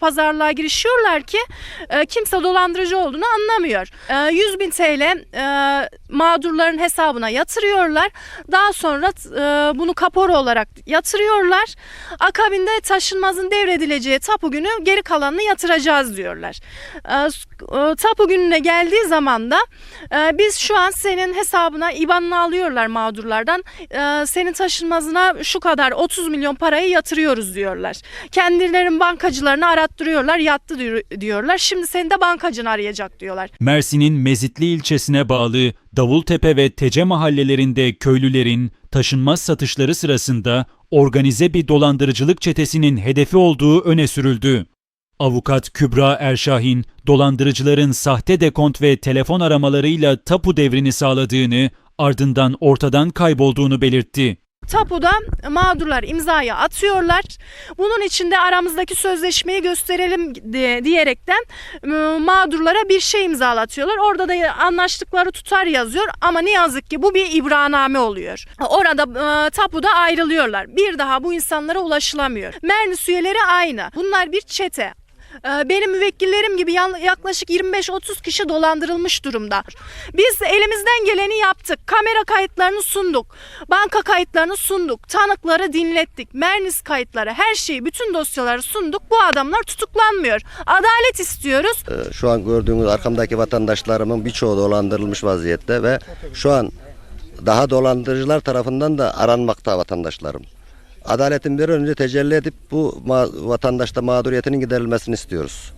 pazarlığa girişiyorlar ki e, kimse dolandırıcı olduğunu anlamıyor. E, 100 bin TL e, mağdurların hesabına yatırıyorlar. Daha sonra e, bunu kapora olarak yatırıyorlar. Akabinde taşınmazın devredileceği tapu günü geri kalanını yatıracağız diyorlar. E, e, tapu gününe geldiği zaman da e, biz şu an senin hesabına IBAN'ını alıyorlar mağdurlardan. E, senin taşınmazına şu kadar 30 milyon parayı yatırıyoruz diyorlar. Kendilerinin bankacılarını arattırıyorlar yattı diyor- diyorlar. Şimdi seni de bankacın arayacak diyorlar. Mersin'in Mezitli ilçesine bağlı Davultepe ve Tece mahallelerinde köylülerin taşınmaz satışları sırasında organize bir dolandırıcılık çetesinin hedefi olduğu öne sürüldü. Avukat Kübra Erşahin, dolandırıcıların sahte dekont ve telefon aramalarıyla tapu devrini sağladığını, ardından ortadan kaybolduğunu belirtti. Tapuda mağdurlar imzayı atıyorlar. Bunun için de aramızdaki sözleşmeyi gösterelim di- diyerekten e, mağdurlara bir şey imzalatıyorlar. Orada da anlaştıkları tutar yazıyor ama ne yazık ki bu bir ibraname oluyor. Orada e, tapuda ayrılıyorlar. Bir daha bu insanlara ulaşılamıyor. Mernis üyeleri aynı. Bunlar bir çete. E, Benim müvekkillerim gibi yaklaşık 25-30 kişi dolandırılmış durumda. Biz elimizden geleni yaptık. Kamera kayıtlarını sunduk. Banka kayıtlarını sunduk. Tanıkları dinlettik. Mernis kayıtları, her şeyi, bütün dosyaları sunduk. Bu adamlar tutuklanmıyor. Adalet istiyoruz. Ee, Şu an gördüğünüz arkamdaki vatandaşlarımın birçoğu dolandırılmış vaziyette ve şu an daha dolandırıcılar tarafından da aranmakta vatandaşlarım. Adaletin bir önce tecelli edip bu vatandaşta mağduriyetinin giderilmesini istiyoruz.